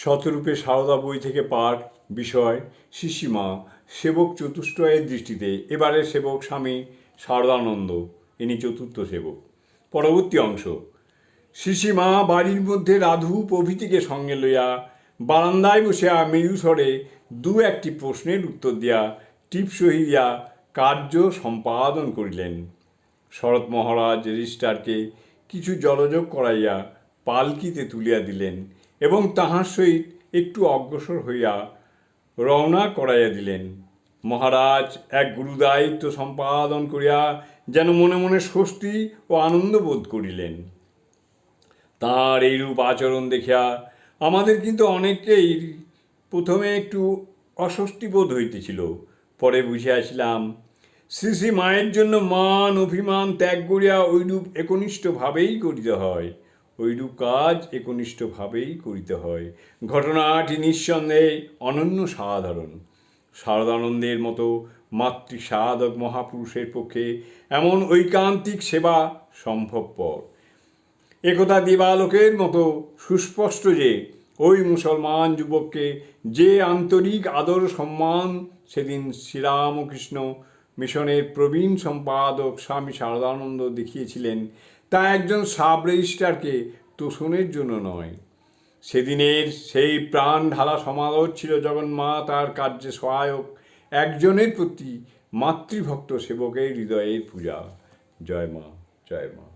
শতরূপে সারদা বই থেকে পাঠ, বিষয়, শিশিমা, সেবক চতুষ্টয়ের দৃষ্টিতে এবারে সেবক স্বামী শারদানন্দ ইনি চতুর্থ সেবক। পরবর্তী অংশ। শিশিমা বাড়ির মধ্যে রাধু প্রভৃতিকে সঙ্গে লইয়া বারান্দায় বসিয়া মেরুস্বরে দু একটি প্রশ্নের উত্তর দিয়া টিপ সহিয়া কার্য সম্পাদন করিলেন। শরৎ মহারাজ রেজিস্ট্রারকে কিছু জলযোগ করাইয়া পালকিতে তুলিয়া দিলেন। এবং তাহার সহিত একটু অগ্রসর হইয়া রওনা করাইয়া দিলেন। মহারাজ, এক গুরুদায়িত্ব সম্পাদন করিয়া যেন মনে মনে স্বস্তি ও আনন্দ বোধ করিলেন। তাঁর এইরূপ আচরণ দেখিয়া আমাদের কিন্তু অনেকেই প্রথমে একটু অস্বস্তি বোধ হইতেছিল। পরে বুঝিয়াছিলাম, শ্রী শ্রী মায়ের জন্য মান অভিমান ত্যাগ করিয়া ঐরূপ একনিষ্ঠভাবেই করিতে হয়। ঐরূপ কাজ একনিষ্ঠভাবেই করিতে হয়। ঘটনাটি নিঃসন্দেহে অনন্য সাধারণ। শারদানন্দের মতো মাতৃ সাধক মহাপুরুষের পক্ষে এমন ঐকান্তিক সেবা সম্ভবপর। একথা দিবালোকের মতো সুস্পষ্ট যে ওই মুসলমান যুবককে যে আন্তরিক আদর সম্মান সেদিন শ্রীরামকৃষ্ণ মিশনের প্রবীণ সম্পাদক স্বামী শারদানন্দ দেখিয়েছিলেন, তা একজন সাব রেজিস্ট্রারকে তোষণের জন্য নয়। সেদিনের সেই প্রাণ ঢালা সমাদর ছিল জগন্মা তার কার্যে সহায়ক একজনের প্রতি মাতৃভক্ত সেবকের হৃদয়ের পূজা। জয় মা জয় মা।